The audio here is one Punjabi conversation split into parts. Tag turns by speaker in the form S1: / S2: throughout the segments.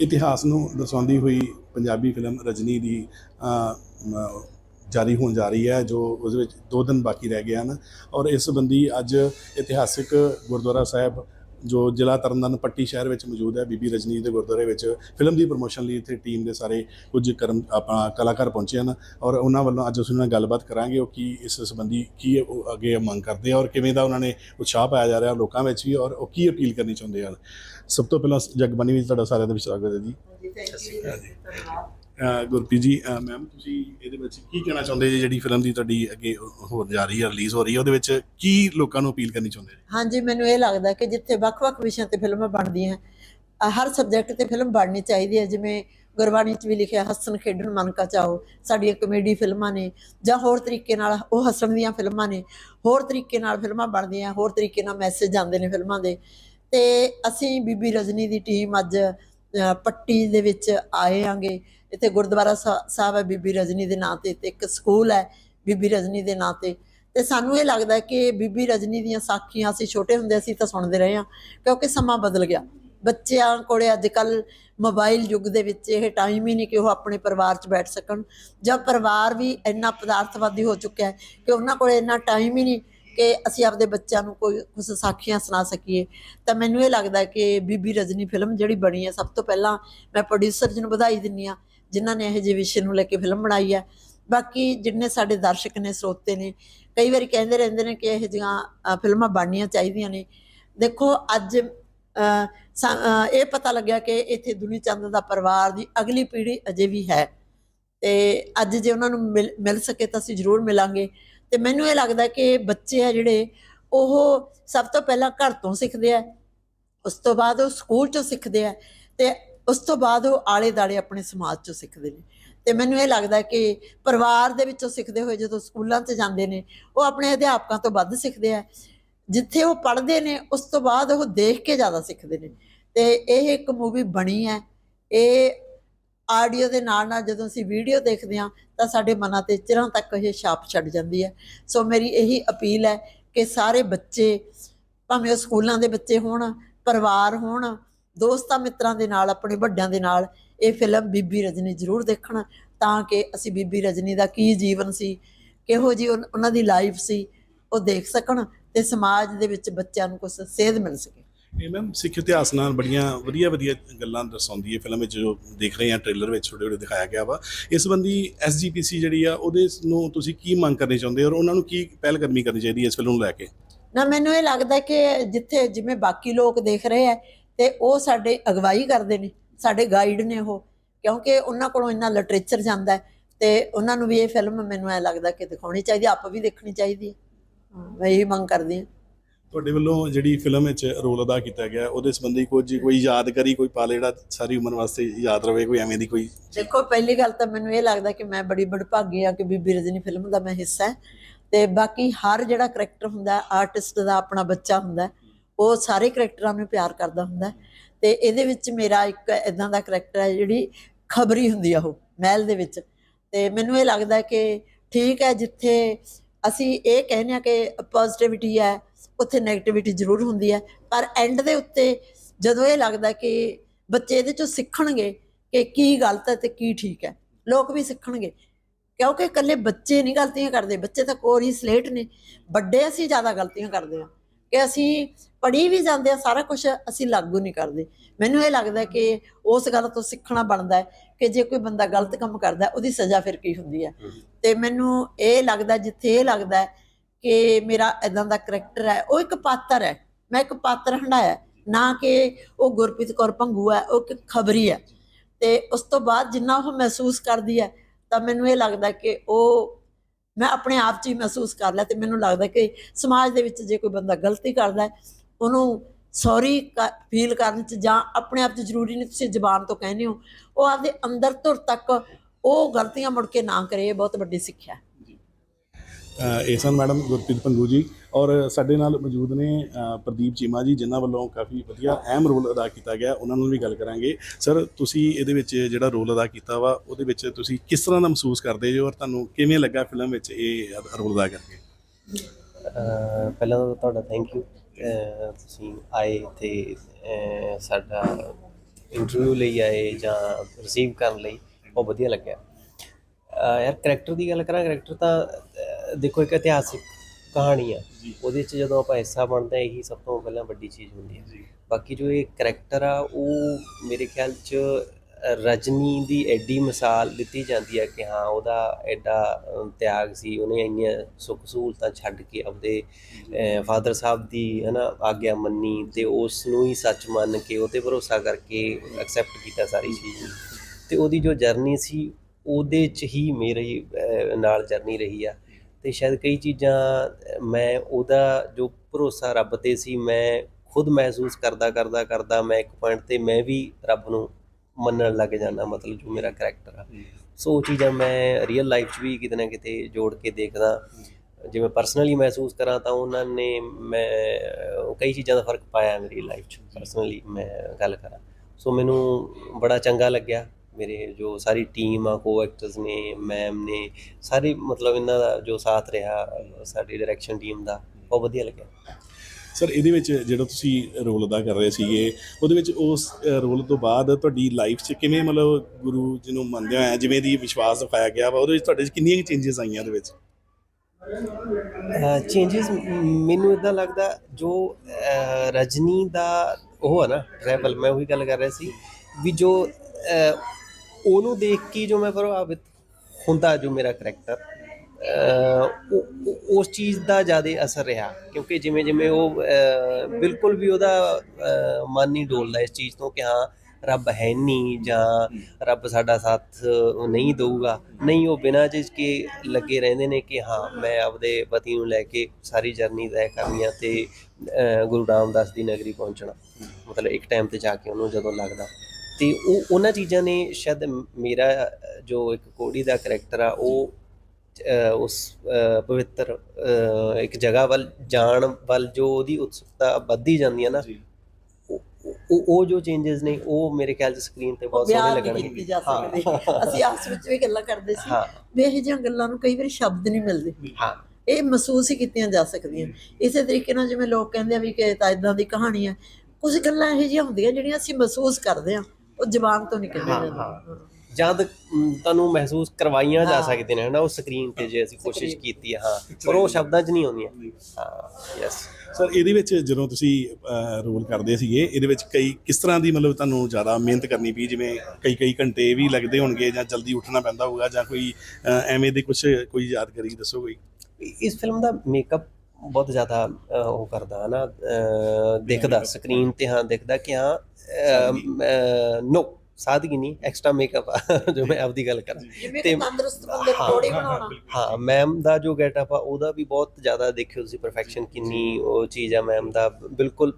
S1: ਇਤਿਹਾਸ ਨੂੰ ਦਰਸਾਉਂਦੀ ਹੋਈ ਪੰਜਾਬੀ ਫਿਲਮ ਰਜਨੀ ਦੀ ਜਾਰੀ ਹੋਣ ਜਾ ਰਹੀ ਹੈ, ਜੋ ਉਸ ਵਿੱਚ 2 ਦਿਨ ਬਾਕੀ ਰਹਿ ਗਏ ਹਨ। ਔਰ ਇਸ ਸੰਬੰਧੀ ਅੱਜ ਇਤਿਹਾਸਿਕ ਗੁਰਦੁਆਰਾ ਸਾਹਿਬ ਜੋ ਜ਼ਿਲ੍ਹਾ ਤਰਨਤਾਰਨ ਪੱਟੀ ਸ਼ਹਿਰ ਵਿੱਚ ਮੌਜੂਦ ਹੈ ਬੀਬੀ ਰਜਨੀ ਦੇ ਗੁਰਦੁਆਰੇ ਵਿੱਚ ਫਿਲਮ ਦੀ ਪ੍ਰੋਮੋਸ਼ਨ ਲਈ ਇੱਥੇ ਟੀਮ ਦੇ ਸਾਰੇ ਕੁਝ ਕਰਮ ਆਪਣਾ ਕਲਾਕਾਰ ਪਹੁੰਚੇ ਹਨ ਔਰ ਉਹਨਾਂ ਵੱਲੋਂ ਅੱਜ ਉਸ ਨਾਲ ਗੱਲਬਾਤ ਕਰਾਂਗੇ ਉਹ ਕੀ ਇਸ ਸੰਬੰਧੀ ਕੀ ਉਹ ਅੱਗੇ ਮੰਗ ਕਰਦੇ ਆ ਔਰ ਕਿਵੇਂ ਦਾ ਉਹਨਾਂ ਨੇ ਉਤਸ਼ਾਹ ਪਾਇਆ ਜਾ ਰਿਹਾ ਲੋਕਾਂ ਵਿੱਚ ਵੀ ਔਰ ਉਹ ਕੀ ਅਪੀਲ ਕਰਨੀ ਚਾਹੁੰਦੇ ਹਨ। ਸਭ ਤੋਂ ਪਹਿਲਾਂ ਜਗਬਾਨੀ ਵਿੱਚ ਤੁਹਾਡਾ ਸਾਰਿਆਂ ਦਾ ਵੀ ਸਵਾਗਤ ਹੈ ਜੀ। ਅਹ ਗੁਰਪ੍ਰੀਤ ਜੀ ਮੈਮ ਤੁਸੀਂ ਇਹਦੇ ਵਿੱਚ ਕੀ ਕਹਿਣਾ ਚਾਹੁੰਦੇ ਜੀ? ਜਿਹੜੀ ਫਿਲਮ ਦੀ ਤੁਹਾਡੀ ਅੱਗੇ ਹੋ ਜਾ ਰਹੀ ਹੈ ਰਿਲੀਜ਼ ਹੋ ਰਹੀ ਹੈ ਉਹਦੇ ਵਿੱਚ ਕੀ ਲੋਕਾਂ ਨੂੰ ਅਪੀਲ ਕਰਨੀ ਚਾਹੁੰਦੇ ਜੀ?
S2: ਹਾਂਜੀ, ਮੈਨੂੰ ਇਹ ਲੱਗਦਾ ਕਿ ਜਿੱਥੇ ਵੱਖ-ਵੱਖ ਵਿਸ਼ਿਆਂ ਤੇ ਫਿਲਮਾਂ ਬਣਦੀਆਂ ਹਰ ਸਬਜੈਕਟ ਤੇ ਫਿਲਮ ਬਣਨੀ ਚਾਹੀਦੀ ਹੈ, ਜਿਵੇਂ ਗੁਰਬਾਣੀ 'ਚ ਵੀ ਲਿਖਿਆ, ਹੱਸਣ, ਖੇਡਣ, ਮਨ ਕਾ ਚਾਓ, ਸਾਡੀਆਂ ਕਮੇਡੀ ਫਿਲਮਾਂ ਨੇ, ਜਾਂ ਹੋਰ ਤਰੀਕੇ ਨਾਲ ਉਹ ਹੱਸਣ ਦੀਆਂ ਫਿਲਮਾਂ ਨੇ, ਹੋਰ ਤਰੀਕੇ ਨਾਲ ਫਿਲਮਾਂ ਬਣਦੀਆਂ, ਹੋਰ ਤਰੀਕੇ ਨਾਲ ਮੈਸੇਜ ਜਾਂਦੇ ਨੇ ਫਿਲਮਾਂ ਦੇ। ਤੇ ਅਸੀਂ ਬੀਬੀ ਰਜਨੀ ਦੀ ਟੀਮ ਅੱਜ ਪੱਟੀ ਦੇ ਵਿੱਚ ਆਏ ਆਂਗੇ। ਇੱਥੇ ਗੁਰਦੁਆਰਾ ਸਾਹਿਬ ਹੈ ਬੀਬੀ ਰਜਨੀ ਦੇ ਨਾਂ ਤੇ ਤੇ ਇੱਕ ਸਕੂਲ ਹੈ ਬੀਬੀ ਰਜਨੀ ਦੇ ਨਾਂ ਤੇ। ਤੇ ਸਾਨੂੰ ਇਹ ਲੱਗਦਾ ਕਿ ਬੀਬੀ ਰਜਨੀ ਦੀਆਂ ਸਾਖੀਆਂ ਅਸੀਂ ਛੋਟੇ ਹੁੰਦੇ ਅਸੀਂ ਤਾਂ ਸੁਣਦੇ ਰਹੇ ਹਾਂ, ਕਿਉਂਕਿ ਸਮਾਂ ਬਦਲ ਗਿਆ। ਬੱਚਿਆਂ ਕੋਲੇ ਅੱਜ ਕੱਲ ਮੋਬਾਈਲ ਯੁੱਗ ਦੇ ਵਿੱਚ ਇਹ ਟਾਈਮ ਹੀ ਨਹੀਂ ਕਿ ਉਹ ਆਪਣੇ ਪਰਿਵਾਰ 'ਚ ਬੈਠ ਸਕਣ। ਜਾਂ ਪਰਿਵਾਰ ਵੀ ਇੰਨਾ ਪਦਾਰਥਵਾਦੀ ਹੋ ਚੁੱਕਿਆ ਹੈ ਕਿ ਉਹਨਾਂ ਕੋਲੇ ਇੰਨਾ ਟਾਈਮ ਹੀ ਨਹੀਂ ਕਿ ਅਸੀਂ ਆਪਦੇ ਬੱਚਿਆਂ ਨੂੰ ਕੋਈ ਕੁਝ ਸਾਖੀਆਂ ਸੁਣਾ ਸਕੀਏ ਤਾਂ ਮੈਨੂੰ ਇਹ ਲੱਗਦਾ ਕਿ ਬੀਬੀ ਰਜਨੀ ਫਿਲਮ ਜਿਹੜੀ ਬਣੀ ਹੈ ਸਭ ਤੋਂ ਪਹਿਲਾਂ ਮੈਂ ਪ੍ਰੋਡਿਊਸਰ ਜੀ ਨੂੰ ਵਧਾਈ ਦਿੰਨੀ ਆ ਜਿਨ੍ਹਾਂ ਨੇ ਇਹ ਜਿਹੇ ਵਿਸ਼ੇ ਨੂੰ ਲੈ ਕੇ ਫਿਲਮ ਬਣਾਈ ਹੈ। ਬਾਕੀ ਜਿੰਨੇ ਸਾਡੇ ਦਰਸ਼ਕ ਨੇ ਸਰੋਤੇ ਨੇ ਕਈ ਵਾਰੀ ਕਹਿੰਦੇ ਰਹਿੰਦੇ ਨੇ ਕਿ ਇਹ ਜਿਹੀਆਂ ਫਿਲਮਾਂ ਬਣਨੀਆਂ ਚਾਹੀਦੀਆਂ ਨੇ। ਦੇਖੋ ਅੱਜ ਅ, ਇਹ ਪਤਾ ਲੱਗਿਆ ਕਿ ਇੱਥੇ ਦੁਨੀ ਚੰਦ ਦਾ ਪਰਿਵਾਰ ਦੀ ਅਗਲੀ ਪੀੜ੍ਹੀ ਅਜੇ ਵੀ ਹੈ। ਤੇ ਅੱਜ ਜੇ ਉਹਨਾਂ ਨੂੰ ਮਿਲ ਮਿਲ ਸਕੇ ਤਾਂ ਅਸੀਂ ਜ਼ਰੂਰ ਮਿਲਾਂਗੇ। ਤੇ ਮੈਨੂੰ ਇਹ ਲੱਗਦਾ ਕਿ ਬੱਚੇ ਆ ਜਿਹੜੇ, ਉਹ ਸਭ ਤੋਂ ਪਹਿਲਾਂ ਘਰ ਤੋਂ ਸਿੱਖਦੇ ਆ, ਉਸ ਤੋਂ ਬਾਅਦ ਉਹ ਸਕੂਲ ਚੋਂ ਸਿੱਖਦੇ ਆ ਤੇ ਉਸ ਤੋਂ ਬਾਅਦ ਉਹ ਆਲੇ ਦਾਲੇ ਆਪਣੇ ਸਮਾਜ ਚੋਂ ਸਿੱਖਦੇ ਨੇ। ਤੇ ਮੈਨੂੰ ਇਹ ਲੱਗਦਾ ਕਿ ਪਰਿਵਾਰ ਦੇ ਵਿੱਚੋਂ ਸਿੱਖਦੇ ਹੋਏ ਜਦੋਂ ਸਕੂਲਾਂ 'ਚ ਜਾਂਦੇ ਨੇ, ਉਹ ਆਪਣੇ ਅਧਿਆਪਕਾਂ ਤੋਂ ਵੱਧ ਸਿੱਖਦੇ ਆ। ਜਿੱਥੇ ਉਹ ਪੜ੍ਹਦੇ ਨੇ, ਉਸ ਤੋਂ ਬਾਅਦ ਉਹ ਦੇਖ ਕੇ ਜ਼ਿਆਦਾ ਸਿੱਖਦੇ ਨੇ। ਤੇ ਇਹ ਇੱਕ ਮੂਵੀ ਬਣੀ ਹੈ। ਇਹ ਆਡੀਓ ਦੇ ਨਾਲ ਨਾਲ ਜਦੋਂ ਅਸੀਂ ਵੀਡੀਓ ਦੇਖਦੇ ਹਾਂ, ਤਾਂ ਸਾਡੇ ਮਨਾਂ ਤੇ ਚਿਰਾਂ ਤੱਕ ਇਹ ਛਾਪ ਛੱਡ ਜਾਂਦੀ ਹੈ। ਸੋ ਮੇਰੀ ਇਹੀ ਅਪੀਲ ਹੈ ਕਿ ਸਾਰੇ ਬੱਚੇ, ਭਾਵੇਂ ਉਹ ਸਕੂਲਾਂ ਦੇ ਬੱਚੇ ਹੋਣ, ਪਰਿਵਾਰ ਹੋਣ, ਦੋਸਤਾਂ ਮਿੱਤਰਾਂ ਦੇ ਨਾਲ, ਆਪਣੇ ਵੱਡਿਆਂ ਦੇ ਨਾਲ ਇਹ ਫਿਲਮ ਬੀਬੀ ਰਜਨੀ ਜ਼ਰੂਰ ਦੇਖਣ, ਤਾਂ ਕਿ ਅਸੀਂ ਬੀਬੀ ਰਜਨੀ ਦਾ ਕੀ ਜੀਵਨ ਸੀ, ਕਿਹੋ ਜੀ ਉਨ- ਉਹਨਾਂ ਦੀ ਲਾਈਫ ਸੀ, ਉਹ ਦੇਖ ਸਕਣ ਤੇ ਸਮਾਜ ਦੇ ਵਿੱਚ ਬੱਚਿਆਂ ਨੂੰ ਕੁਝ ਸੇਧ ਮਿਲ ਸਕੇ।
S1: ਇਹ ਮੈਮ ਸਿੱਖ ਇਤਿਹਾਸ ਨਾਲ ਬੜੀਆਂ ਵਧੀਆ ਵਧੀਆ ਗੱਲਾਂ ਦਰਸਾਉਂਦੀ ਹੈ ਫਿਲਮ ਵਿੱਚ ਜੋ ਦੇਖ ਰਹੇ ਹਾਂ ਟ੍ਰੇਲਰ ਵਿੱਚ ਛੋਟੇ ਛੋਟੇ ਦਿਖਾਇਆ ਗਿਆ ਵਾ। ਇਸ ਸੰਬੰਧੀ ਐਸਜੀਪੀਸੀ ਜਿਹੜੀ ਆ ਉਹਦੇ ਨੂੰ ਤੁਸੀਂ ਕੀ ਮੰਗ ਕਰਨੀ ਚਾਹੁੰਦੇ ਹੋ ਔਰ ਉਹਨਾਂ ਨੂੰ ਕੀ ਪਹਿਲ ਕਰਨੀ ਕਰਨੀ ਚਾਹੀਦੀ ਹੈ ਇਸ ਫਿਲਮ ਨੂੰ ਲੈ ਕੇ?
S2: ਨਾ ਮੈਨੂੰ ਇਹ ਲੱਗਦਾ ਕਿ ਜਿੱਥੇ ਜਿਵੇਂ ਬਾਕੀ ਲੋਕ ਦੇਖ ਰਹੇ ਆ ਤੇ ਉਹ ਸਾਡੇ ਅਗਵਾਈ ਕਰਦੇ ਨੇ ਸਾਡੇ ਗਾਈਡ ਨੇ ਉਹ ਕਿਉਂਕਿ ਉਹਨਾਂ ਕੋਲੋਂ ਇੰਨਾ ਲਿਟਰੇਚਰ ਜਾਂਦਾ ਹੈ ਤੇ ਉਹਨਾਂ ਨੂੰ ਵੀ ਇਹ ਫਿਲਮ ਮੈਨੂੰ ਐ ਲੱਗਦਾ ਕਿ ਦਿਖਾਉਣੀ ਚਾਹੀਦੀ ਹੈ, ਆਪ ਵੀ ਦੇਖਣੀ ਚਾਹੀਦੀ ਹੈ ਮੈਂ ਇਹੀ ਮੰਗ ਕਰਦੀ ਹਾਂ।
S1: ਤੁਹਾਡੇ ਵੱਲੋਂ ਜਿਹੜੀ ਫਿਲਮ ਵਿੱਚ ਰੋਲ ਅਦਾ ਕੀਤਾ ਗਿਆ, ਉਹਦੇ ਸੰਬੰਧੀ ਕੁਝ ਕੋਈ ਯਾਦਗਾਰੀ, ਕੋਈ ਪਲ ਜਿਹੜਾ ਸਾਰੀ ਉਮਰ ਵਾਸਤੇ ਯਾਦ ਰਵੇ, ਕੋਈ ਐਵੇਂ ਦੀ ਕੋਈ?
S2: ਦੇਖੋ, ਪਹਿਲੀ ਗੱਲ ਤਾਂ ਮੈਨੂੰ ਇਹ ਲੱਗਦਾ ਕਿ ਮੈਂ ਬੜੀ ਬੜਭਾਗੀ ਆ ਕਿ ਬੀਬੀ ਰਜਨੀ ਫਿਲਮ ਦਾ ਮੈਂ ਹਿੱਸਾ ਹੈ ਤੇ ਬਾਕੀ ਹਰ ਜਿਹੜਾ ਕਰੈਕਟਰ ਹੁੰਦਾ ਆਰਟਿਸਟ ਦਾ ਆਪਣਾ ਬੱਚਾ ਹੁੰਦਾ, ਉਹ ਸਾਰੇ ਕਰੈਕਟਰਾਂ ਨੂੰ ਪਿਆਰ ਕਰਦਾ ਹੁੰਦਾ ਤੇ ਇਹਦੇ ਵਿੱਚ ਮੇਰਾ ਇੱਕ ਇਦਾਂ ਦਾ ਕਰੈਕਟਰ ਹੈ ਜਿਹੜੀ ਖਬਰੀ ਹੁੰਦੀ ਆ ਉਹ, ਮਹਿਲ ਦੇ ਵਿੱਚ ਤੇ ਮੈਨੂੰ ਇਹ ਲੱਗਦਾ ਕਿ ਠੀਕ ਹੈ ਜਿੱਥੇ ਅਸੀਂ ਇਹ ਕਹਿੰਦੇ ਆ ਕਿ ਪੋਜ਼ਿਟਿਵਿਟੀ ਹੈ, ਉੱਥੇ 네ਗੇਟਿਵਿਟੀ ਜ਼ਰੂਰ ਹੁੰਦੀ ਹੈ, ਪਰ ਐਂਡ ਦੇ ਉੱਤੇ ਜਦੋਂ ਇਹ ਲੱਗਦਾ ਕਿ ਬੱਚੇ ਇਹਦੇ ਚੋਂ ਸਿੱਖਣਗੇ ਕਿ ਕੀ ਗਲਤ ਹੈ ਤੇ ਕੀ ਠੀਕ ਹੈ, ਲੋਕ ਵੀ ਸਿੱਖਣਗੇ। ਕਿਉਂਕਿ ਇਕੱਲੇ ਬੱਚੇ ਨਹੀਂ ਗਲਤੀਆਂ ਕਰਦੇ, ਬੱਚੇ ਤਾਂ ਕੋਰੀ ਸਲੇਟ ਨੇ, ਵੱਡੇ ਅਸੀਂ ਜ਼ਿਆਦਾ ਗਲਤੀਆਂ ਕਰਦੇ ਹਾਂ। ਕਿ ਅਸੀਂ ਪੜ੍ਹੀ ਵੀ ਜਾਂਦੇ ਆ ਸਾਰਾ ਕੁਝ ਅਸੀਂ ਲਾਗੂ ਨਹੀਂ ਕਰਦੇ। ਮੈਨੂੰ ਇਹ ਲੱਗਦਾ ਕਿ ਉਸ ਗੱਲ ਤੋਂ ਸਿੱਖਣਾ ਬਣਦਾ ਹੈ ਕਿ ਜੇ ਕੋਈ ਬੰਦਾ ਗਲਤ ਕੰਮ ਕਰਦਾ ਹੈ, ਉਹਦੀ ਸਜ਼ਾ ਫਿਰ ਕੀ ਹੁੰਦੀ ਹੈ? ਤੇ ਮੈਨੂੰ ਇਹ ਲੱਗਦਾ ਜਿੱਥੇ ਇਹ ਲੱਗਦਾ ਕਿ ਮੇਰਾ ਇਦਾਂ ਦਾ ਕਰੈਕਟਰ ਹੈ ਉਹ ਇੱਕ ਪਾਤਰ ਹੈ। ਮੈਂ ਇੱਕ ਪਾਤਰ ਹੰਡਾਇਆ ਨਾ ਕਿ ਉਹ ਗੁਰਪ੍ਰੀਤ ਕੌਰ ਭੰਗੂ ਹੈ ਉਹ ਇੱਕ ਖਬਰੀ ਹੈ। ਤੇ ਉਸ ਤੋਂ ਬਾਅਦ ਜਿੰਨਾ ਉਹ ਮਹਿਸੂਸ ਕਰਦੀ ਹੈ ਤਾਂ ਮੈਨੂੰ ਇਹ ਲੱਗਦਾ ਕਿ ਉਹ ਮੈਂ ਆਪਣੇ ਆਪ 'ਚ ਹੀ ਮਹਿਸੂਸ ਕਰ ਲਿਆ ਤੇ ਮੈਨੂੰ ਲੱਗਦਾ ਕਿ ਸਮਾਜ ਦੇ ਵਿੱਚ ਜੇ ਕੋਈ ਬੰਦਾ ਗਲਤੀ ਕਰਦਾ ਹੈ, ਉਹਨੂੰ ਸੌਰੀ ਫੀਲ ਕਰਨ 'ਚ ਜਾਂ ਆਪਣੇ ਆਪ 'ਚ ਜ਼ਰੂਰੀ ਨਹੀਂ ਤੁਸੀਂ ਜ਼ਬਾਨ ਤੋਂ ਕਹਿੰਦੇ ਹੋ, ਉਹ ਆਪਦੇ ਅੰਦਰ ਧੁਰ ਤੱਕ ਉਹ ਗਲਤੀਆਂ ਮੁੜ ਕੇ ਨਾ ਕਰੇ, ਇਹ ਬਹੁਤ ਵੱਡੀ ਸਿੱਖਿਆ ਹੈ।
S1: ਅ, ਇਹ ਸਨ ਮੈਡਮ ਗੁਰਪ੍ਰੀਤ ਪੰਗੂ ਜੀ ਔਰ ਸਾਡੇ ਨਾਲ ਮੌਜੂਦ ਨੇ ਪ੍ਰਦੀਪ ਚੀਮਾ ਜੀ ਜਿਨ੍ਹਾਂ ਵੱਲੋਂ ਕਾਫੀ ਵਧੀਆ ਅਹਿਮ ਰੋਲ ਅਦਾ ਕੀਤਾ ਗਿਆ। ਉਹਨਾਂ ਨਾਲ ਵੀ ਗੱਲ ਕਰਾਂਗੇ। ਸਰ ਤੁਸੀਂ ਇਹਦੇ ਵਿੱਚ ਜਿਹੜਾ ਰੋਲ ਅਦਾ ਕੀਤਾ ਵਾ ਉਹਦੇ ਵਿੱਚ ਤੁਸੀਂ ਕਿਸ ਤਰ੍ਹਾਂ ਦਾ ਮਹਿਸੂਸ ਕਰਦੇ ਹੋ ਔਰ ਤੁਹਾਨੂੰ ਕਿਵੇਂ ਲੱਗਾ ਫਿਲਮ ਵਿੱਚ ਇਹ ਰੋਲ ਅਦਾ ਕਰਕੇ?
S3: ਪਹਿਲਾਂ ਤਾਂ ਤੁਹਾਡਾ ਥੈਂਕ ਯੂ ਤੁਸੀਂ ਆਏ ਤੇ ਸਾਡਾ ਇੰਟਰਵਿਊ ਲਈ ਆਏ ਜਾਂ ਰਿਸੀਵ ਕਰਨ ਲਈ ਉਹ ਵਧੀਆ ਲੱਗਿਆ। ਯਾਰ ਕਰੈਕਟਰ ਦੀ ਗੱਲ ਕਰਾਂ ਕਰੈਕਟਰ ਤਾਂ ਦੇਖੋ ਇੱਕ ਇਤਿਹਾਸਿਕ ਕਹਾਣੀ ਆ। ਉਹਦੇ 'ਚ ਜਦੋਂ ਆਪਾਂ ਹਿੱਸਾ ਬਣਦੇ ਹਾਂ ਇਹੀ ਸਭ ਤੋਂ ਪਹਿਲਾਂ ਵੱਡੀ ਚੀਜ਼ ਹੁੰਦੀ ਹੈ ਬਾਕੀ ਜੋ ਇਹ ਕਰੈਕਟਰ ਆ ਉਹ ਮੇਰੇ ਖਿਆਲ 'ਚ ਰਜਨੀ ਦੀ ਐਡੀ ਮਿਸਾਲ ਦਿੱਤੀ ਜਾਂਦੀ ਹੈ ਕਿ ਹਾਂ ਉਹਦਾ ਐਡਾ ਤਿਆਗ ਸੀ। ਉਹਨੇ ਇੰਨੀਆਂ ਸੁੱਖ ਸਹੂਲਤਾਂ ਛੱਡ ਕੇ ਆਪਦੇ ਫਾਦਰ ਸਾਹਿਬ ਦੀ ਹਨਾ ਆਗਿਆ ਮੰਨੀ ਤੇ ਉਸ ਨੂੰ ਹੀ ਸੱਚ ਮੰਨ ਕੇ ਉਹ ਤੇ ਭਰੋਸਾ ਕਰਕੇ ਐਕਸੈਪਟ ਕੀਤਾ ਸਾਰੀ ਚੀਜ਼ ਤੇ ਉਹਦੀ ਜੋ ਜਰਨੀ ਸੀ ਉਹਦੇ 'ਚ ਹੀ ਮੇਰੀ ਨਾਲ ਜਰਨੀ ਰਹੀ ਆ। ਤੇ ਸ਼ਾਇਦ ਕਈ ਚੀਜ਼ਾਂ ਮੈਂ ਉਹਦਾ ਜੋ ਭਰੋਸਾ ਰੱਬ ਤੇ ਸੀ ਮੈਂ ਖੁਦ ਮਹਿਸੂਸ ਕਰਦਾ ਕਰਦਾ ਕਰਦਾ ਮੈਂ ਇੱਕ ਪੁਆਇੰਟ ਤੇ ਮੈਂ ਵੀ ਰੱਬ ਨੂੰ ਮੰਨਣ ਲੱਗ ਜਾਂਦਾ ਮਤਲਬ ਜੋ ਮੇਰਾ ਕਰੈਕਟਰ ਆ। ਸੋ ਉਹ ਚੀਜ਼ਾਂ ਮੈਂ ਰੀਅਲ ਲਾਈਫ 'ਚ ਵੀ ਕਿਤੇ ਨਾ ਕਿਤੇ ਜੋੜ ਕੇ ਦੇਖਦਾ। ਜਿਵੇਂ ਪਰਸਨਲੀ ਮਹਿਸੂਸ ਕਰਾਂ ਤਾਂ ਉਹਨਾਂ ਨੇ ਮੈਂ ਕਈ ਚੀਜ਼ਾਂ ਦਾ ਫ਼ਰਕ ਪਾਇਆ ਮੇਰੀ ਲਾਈਫ 'ਚ। ਪਰਸਨਲੀ ਮੈਂ ਗੱਲ ਕਰਾਂ। ਸੋ ਮੈਨੂੰ ਬੜਾ ਚੰਗਾ ਲੱਗਿਆ। ਮੇਰੇ ਜੋ ਸਾਰੀ ਟੀਮ ਆ ਕੋ ਐਕਟਰਸ ਨੇ ਮੈਮ ਨੇ ਸਾਰੇ ਮਤਲਬ ਇਹਨਾਂ ਦਾ ਜੋ ਸਾਥ ਰਿਹਾ ਸਾਡੀ ਡਾਇਰੈਕਸ਼ਨ ਟੀਮ ਦਾ ਬਹੁਤ ਵਧੀਆ ਲੱਗਿਆ।
S1: ਸਰ ਇਹਦੇ ਵਿੱਚ ਜਿਹੜਾ ਤੁਸੀਂ ਰੋਲ ਅਦਾ ਕਰ ਰਹੇ ਸੀਗੇ ਉਹਦੇ ਵਿੱਚ ਉਸ ਰੋਲ ਤੋਂ ਬਾਅਦ ਤੁਹਾਡੀ ਲਾਈਫ 'ਚ ਕਿਵੇਂ ਮਤਲਬ ਗੁਰੂ ਜੀ ਨੂੰ ਮੰਨਦੇ ਹੋਏ ਜਿਵੇਂ ਦੀ ਵਿਸ਼ਵਾਸ ਦਿਖਾਇਆ ਗਿਆ ਵਾ ਉਹਦੇ ਵਿੱਚ ਤੁਹਾਡੇ 'ਚ ਕਿੰਨੀਆਂ ਚੇਂਜਸ ਆਈਆਂ ਉਹਦੇ ਵਿੱਚ?
S3: ਚੇਂਜਸ ਮੈਨੂੰ ਇਦਾਂ ਲੱਗਦਾ ਜੋ ਰਜਨੀ ਦਾ ਉਹ ਹੈ ਨਾ ਟਰੈਵਲ ਮੈਂ ਉਹੀ ਗੱਲ ਕਰ ਰਿਹਾ ਸੀ ਵੀ ਜੋ ਉਹਨੂੰ ਦੇਖ ਕੇ ਜੋ ਮੈਂ ਪ੍ਰਭਾਵਿਤ ਹੁੰਦਾ ਜੋ ਮੇਰਾ ਕਰੈਕਟਰ ਉਸ ਚੀਜ਼ ਦਾ ਜ਼ਿਆਦਾ ਅਸਰ ਰਿਹਾ। ਕਿਉਂਕਿ ਜਿਵੇਂ ਜਿਵੇਂ ਉਹ ਬਿਲਕੁਲ ਵੀ ਉਹਦਾ ਮਨ ਨਹੀਂ ਡੋਲਦਾ ਇਸ ਚੀਜ਼ ਤੋਂ ਕਿ ਹਾਂ, ਰੱਬ ਹੈ ਨਹੀਂ ਜਾਂ ਰੱਬ ਸਾਡਾ ਸਾਥ ਨਹੀਂ ਦਊਗਾ। ਨਹੀਂ, ਉਹ ਬਿਨਾਂ ਝਿਜਕੇ ਲੱਗੇ ਰਹਿੰਦੇ ਨੇ ਕਿ ਹਾਂ, ਮੈਂ ਆਪਦੇ ਪਤੀ ਨੂੰ ਲੈ ਕੇ ਸਾਰੀ ਜਰਨੀ ਤੈਅ ਕਰਨੀ ਆ ਤੇ ਗੁਰੂ ਰਾਮਦਾਸ ਦੀ ਨਗਰੀ ਪਹੁੰਚਣਾ। ਮਤਲਬ ਇੱਕ ਟਾਈਮ ਤੇ ਜਾ ਕੇ ਉਹਨੂੰ ਜਦੋਂ ਲੱਗਦਾ। ਤੇ ਉਹ ਉਹਨਾਂ ਚੀਜ਼ਾਂ ਨੇ ਸ਼ਾਇਦ ਮੇਰਾ ਜੋ ਇੱਕ ਕੋੜੀ ਦਾ ਕਰੈਕਟਰ ਆ ਉਹ ਉਸ ਪਵਿੱਤਰ ਇੱਕ ਜਗ੍ਹਾ ਵੱਲ ਜਾਣ ਵੱਲ ਜੋ ਉਹਦੀ ਉਤਸੁਕਤਾ ਵੱਧਦੀ ਜਾਂਦੀ ਹੈ ਨਾ ਉਹ- ਉਹ ਜੋ ਚੇਂਜਸ ਨੇ ਉਹ ਮੇਰੇ ਖਿਆਲ ਚ ਸਕਰੀਨ ਤੇ ਬਹੁਤ ਸੋਹਣੇ ਲੱਗਣਗੇ। ਹਾਂ।
S2: ਅਸੀਂ ਆਪਸ ਵਿੱਚ ਵੀ ਗੱਲਾਂ ਕਰਦੇ ਸੀ।
S3: ਹਾਂ।
S2: ਵੀ ਇਹ ਜਿਹੀਆਂ ਗੱਲਾਂ ਨੂੰ ਕਈ ਵਾਰੀ ਸ਼ਬਦ ਨਹੀਂ ਮਿਲਦੇ।
S3: ਹਾਂ।
S2: ਇਹ ਮਹਿਸੂਸ ਹੀ ਕੀਤੀਆਂ ਜਾ ਸਕਦੀਆਂ। ਇਸੇ ਤਰੀਕੇ ਨਾਲ ਜਿਵੇਂ ਲੋਕ ਕਹਿੰਦੇ ਆ ਵੀ ਕਿ ਤਾਂ ਇਦਾਂ ਦੀ ਕਹਾਣੀ ਆ। ਕੁਝ ਗੱਲਾਂ ਇਹੋ ਜਿਹੀਆਂ ਹੁੰਦੀਆਂ ਜਿਹੜੀਆਂ ਅਸੀਂ ਮਹਿਸੂਸ ਕਰਦੇ ਆ ਉਹ ਜ਼ਬਾਨ ਤੋਂ ਕੱਢੀਆਂ
S3: ਹਾਂ,
S2: ਜਾਂਦੀਆਂ
S3: ਜਦ ਮ, ਤੁਹਾਨੂੰ ਮਹਿਸੂਸ ਕਰਵਾਈਆਂ ਜਾ
S2: ਹਾਂ।
S3: ਸਕਦੇ ਨੇ ਹਨਾ ਉਹ ਸਕਰੀਨ ਤੇ ਜੇ ਅਸੀਂ ਕੋਸ਼ਿਸ਼
S2: Screen
S3: ਕੀਤੀ ਹੈ। ਹਾਂ ਪਰ ਉਹ ਸ਼ਬਦਾਂ 'ਚ ਨਹੀਂ ਆਉਂਦੀਆਂ। ਹਾਂ ਯੈਸ
S1: ਸਰ ਇਹਦੇ ਵਿੱਚ ਜਦੋਂ ਤੁਸੀਂ ਰੋਲ ਕਰਦੇ ਸੀਗੇ ਇਹਦੇ ਵਿੱਚ ਕਈ ਕਿਸ ਤਰ੍ਹਾਂ ਦੀ ਮਤਲਬ ਤੁਹਾਨੂੰ ਜ਼ਿਆਦਾ ਮਿਹਨਤ ਕਰਨੀ ਪਈ? ਜਿਵੇਂ ਕਈ ਕਈ ਘੰਟੇ ਵੀ ਲੱਗਦੇ ਹੋਣਗੇ ਜਾਂ ਜਲਦੀ ਉੱਠਣਾ ਪੈਂਦਾ ਹੋਊਗਾ ਜਾਂ ਕੋਈ ਅਹ, ਐਵੇਂ ਦੇ ਕੁਝ ਕੋਈ ਯਾਦਗਾਰੀ ਦੱਸੋ ਕੋਈ?
S3: ਇਸ ਫਿਲਮ ਦਾ ਮੇਕਅਪ ਬਹੁਤ ਜ਼ਿਆਦਾ ਉਹ ਕਰਦਾ ਹਨਾ ਅ, ਦਿਖਦਾ ਸਕਰੀਨ ਤੇ ਹਾਂ ਦਿਖਦਾ ਕਿ ਹਾਂ ਨੋ ਸਾਦਗੀ। ਨਹੀਂ ਐਕਸਟਰਾ ਮੇਕਅਪ ਜੋ ਮੈਂ ਆਪਦੀ ਗੱਲ ਕਰਾਂ। ਤੇ-
S2: ਤੰਦਰੁਸਤ ਬੰਦੇ ਨੂੰ
S3: ਹਾਂ।
S2: ਕੋੜੀ ਬਣਾਉਣਾ
S3: ਹਾਂ ਮੈਮ ਦਾ ਜੋ ਗੈਟਅਪ ਆ ਉਹਦਾ ਵੀ ਬਹੁਤ ਜ਼ਿਆਦਾ ਦੇਖਿਓ ਤੁਸੀਂ ਪਰਫੈਕਸ਼ਨ ਕਿੰਨੀ ਉਹ ਚੀਜ਼ ਆ ਮੈਮ ਦਾ ਬਿਲਕੁਲ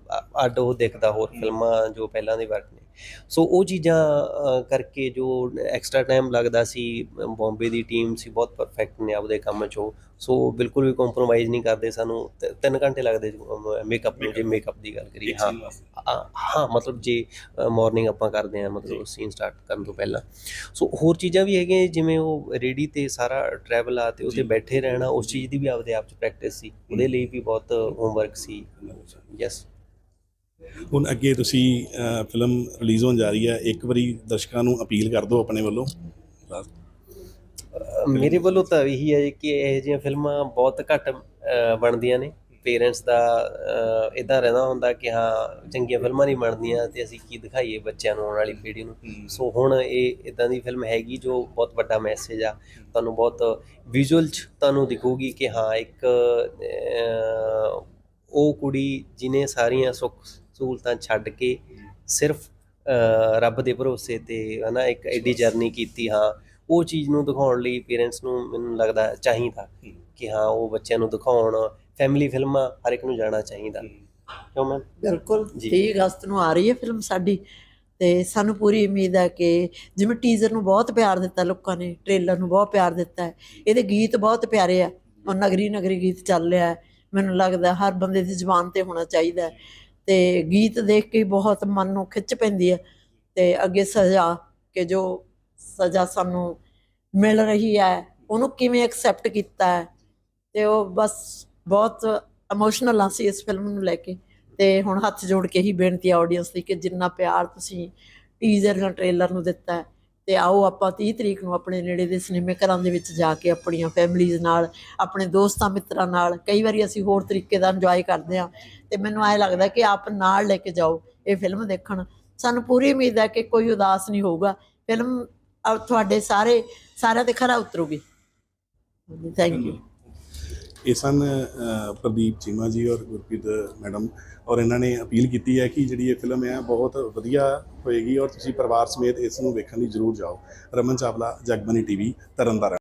S3: ਅੱਡ ਉਹ ਦਿਖਦਾ ਹੋਰ ਫਿਲਮਾਂ ਜੋ ਪਹਿਲਾਂ ਦੇ ਵਰਕ ਨੇ ਸੋ ਉਹ ਚੀਜ਼ਾਂ ਕਰਕੇ ਜੋ ਐਕਸਟਰਾ ਟਾਈਮ ਲੱਗਦਾ ਸੀ ਬੰਬੇ ਦੀ ਟੀਮ ਸੀ ਬਹੁਤ ਪਰਫੈਕਟ ਨੇ ਆਪਦੇ ਕੰਮ 'ਚੋਂ। ਸੋ ਬਿਲਕੁਲ ਵੀ ਕੰਪਰੋਮਾਈਜ਼ ਨਹੀਂ ਕਰਦੇ ਸਾਨੂੰ। ਤ- ਤਿੰਨ ਘੰਟੇ ਲੱਗਦੇ ਮੇਕਅਪ ਨੂੰ ਜੇ ਮੇਕਅਪ ਦੀ ਗੱਲ ਕਰੀਏ। ਹਾਂ ਹਾਂ ਹਾਂ ਮਤਲਬ ਜੇ ਮਾਰਨਿੰਗ ਆਪਾਂ ਕਰਦੇ ਆ ਮਤਲਬ ਸੀਨ ਸਟਾਰਟ ਕਰਨ ਤੋਂ ਪਹਿਲਾਂ। ਸੋ ਹੋਰ ਚੀਜ਼ਾਂ ਵੀ ਹੈਗੀਆਂ ਜਿਵੇਂ ਉਹ ਰੇਡੀ ਤੇ ਸਾਰਾ ਟਰੈਵਲ ਆ ਤੇ ਉੱਥੇ ਬੈਠੇ ਰਹਿਣਾ ਉਸ ਚੀਜ਼ ਦੀ ਵੀ ਆਪਦੇ ਆਪ ਚ ਪ੍ਰੈਕਟਿਸ ਸੀ। ਉਹਦੇ ਲਈ ਵੀ ਬਹੁਤ ਹੋਮਵਰਕ ਸੀ। ਯੈਸ
S1: ਹੁਣ ਅੱਗੇ ਤੁਸੀਂ ਫਿਲਮ ਰਿਲੀਜ਼ ਹੋਣ ਜਾ ਰਹੀ ਹੈ ਇੱਕ ਵਾਰੀ ਦਰਸ਼ਕਾਂ ਨੂੰ ਅਪੀਲ ਕਰ ਦਿਓ ਆਪਣੇ ਵੱਲੋਂ।
S3: ਮੇਰੇ ਵੱਲੋਂ ਤਾਂ ਇਹੀ ਹੈ ਕਿ ਇਹ ਜਿਹੀਆਂ ਫਿਲਮਾਂ ਬਹੁਤ ਘੱਟ ਬਣਦੀਆਂ ਨੇ। ਪੇਰੈਂਟਸ ਦਾ ਇਦਾਂ ਰਹਿੰਦਾ ਹੁੰਦਾ ਕਿ ਹਾਂ ਚੰਗੀਆਂ ਫਿਲਮਾਂ ਨਹੀਂ ਬਣਦੀਆਂ ਤੇ ਅਸੀਂ ਕੀ ਦਿਖਾਈਏ ਬੱਚਿਆਂ ਨੂੰ ਆਉਣ ਵਾਲੀ ਪੀੜ੍ਹੀ ਨੂੰ। ਸੋ ਹੁਣ ਇਹ ਇਦਾਂ ਦੀ ਫਿਲਮ ਹੈਗੀ ਜੋ ਬਹੁਤ ਵੱਡਾ ਮੈਸੇਜ ਆ। ਤੁਹਾਨੂੰ ਬਹੁਤ ਵਿਜ਼ੂਅਲ ਚ ਤੁਹਾਨੂੰ ਦਿਖੂਗੀ ਕਿ ਹਾਂ ਇੱਕ ਉਹ ਕੁੜੀ ਜਿਨੇ ਸਾਰੀਆਂ ਸੁੱਖ ਸਹੂਲਤਾਂ ਛੱਡ ਕੇ ਸਿਰਫ ਰੱਬ ਦੇ ਭਰੋਸੇ ਤੇ ਹਨਾ ਇੱਕ ਐਡੀ ਜਰਨੀ ਕੀਤੀ ਹਾਂ। ਉਹ ਚੀਜ਼ ਨੂੰ ਦਿਖਾਉਣ ਲਈ ਪੇਰੈਂਟਸ ਨੂੰ ਮੈਨੂੰ ਲੱਗਦਾ ਚਾਹੀਦਾ ਕਿ ਹਾਂ ਉਹ ਬੱਚਿਆਂ ਨੂੰ ਦਿਖਾਉਣ ਫੈਮਿਲੀ ਫਿਲਮਾਂ ਹਰ ਇੱਕ ਨੂੰ ਜਾਣਾ ਚਾਹੀਦਾ। ਕਿਉਂ ਮੈਂ
S2: ਬਿਲਕੁਲ
S3: ਜੀ।
S2: 30 ਅਗਸਤ ਨੂੰ ਆ ਰਹੀ ਹੈ ਫਿਲਮ ਸਾਡੀ ਤੇ ਸਾਨੂੰ ਪੂਰੀ ਉਮੀਦ ਹੈ ਕਿ ਜਿਵੇਂ ਟੀਜ਼ਰ ਨੂੰ ਬਹੁਤ ਪਿਆਰ ਦਿੱਤਾ ਲੋਕਾਂ ਨੇ ਟ੍ਰੇਲਰ ਨੂੰ ਬਹੁਤ ਪਿਆਰ ਦਿੱਤਾ ਹੈ। ਇਹਦੇ ਗੀਤ ਬਹੁਤ ਪਿਆਰੇ ਆ। ਉਹ ਨਗਰੀ ਨਗਰੀ ਗੀਤ ਚੱਲ ਰਿਹਾ ਹੈ। ਮੈਨੂੰ ਲੱਗਦਾ ਹਰ ਬੰਦੇ ਦੀ ਜ਼ੁਬਾਨ ਤੇ ਹੋਣਾ ਚਾਹੀਦਾ ਹੈ। ਤੇ ਗੀਤ ਦੇਖ ਕੇ ਬਹੁਤ ਮਨ ਨੂੰ ਖਿੱਚ ਪੈਂਦੀ ਹੈ ਤੇ ਅੱਗੇ ਸਜ਼ਾ ਕਿ ਜੋ ਸਜ਼ਾ ਸਾਨੂੰ ਮਿਲ ਰਹੀ ਹੈ, ਉਹਨੂੰ ਕਿਵੇਂ ਐਕਸੈਪਟ ਕੀਤਾ ਹੈ? ਤੇ ਉਹ ਬਸ ਬਹੁਤ ਇਮੋਸ਼ਨਲ ਆ ਸੀ ਇਸ ਫਿਲਮ ਨੂੰ ਲੈ ਕੇ ਤੇ ਹੁਣ ਹੱਥ ਜੋੜ ਕੇ ਹੀ ਬੇਨਤੀ ਆ ਆਡੀਅנס ਦੀ ਕਿ ਜਿੰਨਾ ਪਿਆਰ ਤੁਸੀਂ ਟੀਜ਼ਰ ਜਾਂ ਟ੍ਰੇਲਰ ਨੂੰ ਦਿੱਤਾ ਹੈ ਤੇ ਆਓ ਆਪਾਂ 30 ਤਰੀਕ ਨੂੰ ਆਪਣੇ ਨੇੜੇ ਦੇ ਸਿਨੇਮੇ ਘਰਾਂ ਦੇ ਵਿੱਚ ਜਾ ਕੇ ਆਪਣੀਆਂ ਫੈਮਲੀਜ਼ ਨਾਲ, ਆਪਣੇ ਦੋਸਤਾਂ ਮਿੱਤਰਾਂ ਨਾਲ, ਕਈ ਵਾਰੀ ਅਸੀਂ ਹੋਰ ਤਰੀਕੇ ਦਾ ਇੰਜੋਏ ਕਰਦੇ ਹਾਂ ਤੇ ਮੈਨੂੰ ਐ ਲੱਗਦਾ ਕਿ ਆਪ ਨਾਲ ਲੈ ਕੇ ਜਾਓ ਇਹ ਫਿਲਮ ਦੇਖਣ। ਸਾਨੂੰ ਪੂਰੀ ਉਮੀਦ ਹੈ ਕਿ ਕੋਈ ਉਦਾਸ ਨਹੀਂ ਹੋਊਗਾ। ਫਿਲਮ ਤੁਹਾਡੇ ਸਾਰੇ, ਸਾਰਿਆਂ ਤੇ ਖਰਾ ਉਤਰੂਗੀ। ਥੈਂਕ ਯੂ
S1: ਇਹ ਸਨ ਪ੍ਰਦੀਪ ਚੀਮਾ ਜੀ ਔਰ ਗੁਰਪ੍ਰੀਤ ਮੈਡਮ ਔਰ ਇਹਨਾਂ ਨੇ ਅਪੀਲ ਕੀਤੀ ਹੈ ਕਿ ਜਿਹੜੀ ਇਹ ਫਿਲਮ ਹੈ ਬਹੁਤ ਵਧੀਆ ਹੋਏਗੀ ਔਰ ਤੁਸੀਂ ਪਰਿਵਾਰ ਸਮੇਤ ਇਸ ਨੂੰ ਵੇਖਣ ਲਈ ਜ਼ਰੂਰ ਜਾਓ। ਰਮਨ ਚਾਵਲਾ ਜਗਬਨੀ ਟੀਵੀ, ਤਰਨਤਾਰਨ।